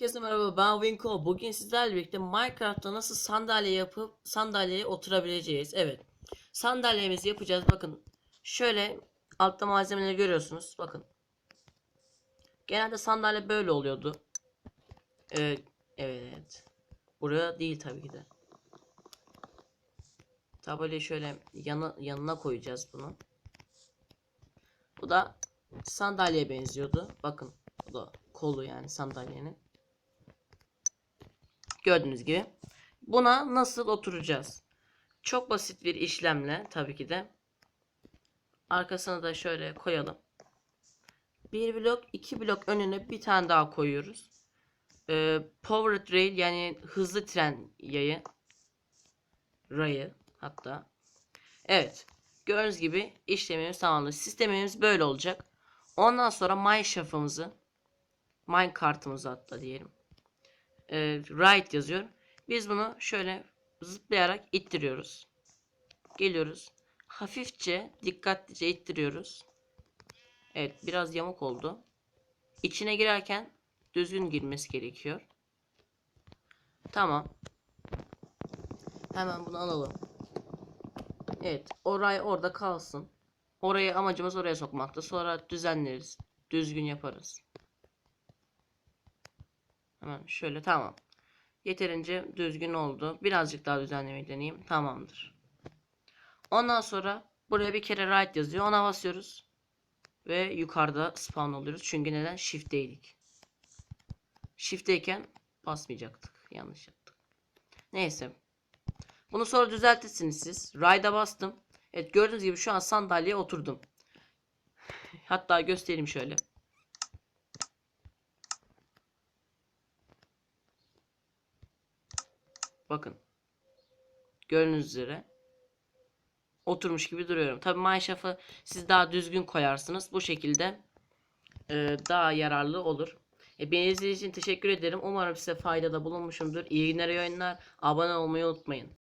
Herkese merhaba ben Winko. Bugün sizlerle birlikte Minecraft'ta nasıl sandalye yapıp sandalyeye oturabileceğiz. Evet. Sandalyemizi yapacağız. Bakın. Şöyle altta malzemeleri görüyorsunuz. Bakın. Genelde sandalye böyle oluyordu. Ee, evet. Buraya değil tabii ki de. Tableyi şöyle yana, yanına koyacağız bunu. Bu da sandalyeye benziyordu. Bakın. Bu da kolu yani sandalyenin. Gördüğünüz gibi. Buna nasıl oturacağız? Çok basit bir işlemle tabii ki de. Arkasına da şöyle koyalım. Bir blok, iki blok önüne bir tane daha koyuyoruz. Ee, power rail yani hızlı tren yayı. Rayı hatta. Evet. Gördüğünüz gibi işlemimiz tamamdır. Sistemimiz böyle olacak. Ondan sonra Mineshaft'ımızı mine kartımızı hatta diyelim. Ee, right yazıyor. Biz bunu şöyle zıplayarak ittiriyoruz. Geliyoruz. Hafifçe dikkatlice ittiriyoruz. Evet biraz yamuk oldu. İçine girerken düzgün girmesi gerekiyor. Tamam. Hemen bunu alalım. Evet orayı orada kalsın. Orayı amacımız oraya sokmakta. Sonra düzenleriz. Düzgün yaparız. Hemen şöyle tamam. Yeterince düzgün oldu. Birazcık daha düzenlemeyi deneyeyim. Tamamdır. Ondan sonra buraya bir kere right yazıyor. Ona basıyoruz. Ve yukarıda spawn oluyoruz. Çünkü neden? Shift'teydik. Shift'teyken basmayacaktık. Yanlış yaptık. Neyse. Bunu sonra düzeltirsiniz siz. Ride'a bastım. Evet gördüğünüz gibi şu an sandalyeye oturdum. Hatta göstereyim şöyle. Bakın. Gördüğünüz üzere. Oturmuş gibi duruyorum. Tabi Mineshaft'ı siz daha düzgün koyarsınız. Bu şekilde e, daha yararlı olur. E, beni izlediğiniz için teşekkür ederim. Umarım size faydada bulunmuşumdur. İyi günler, iyi. Abone olmayı unutmayın.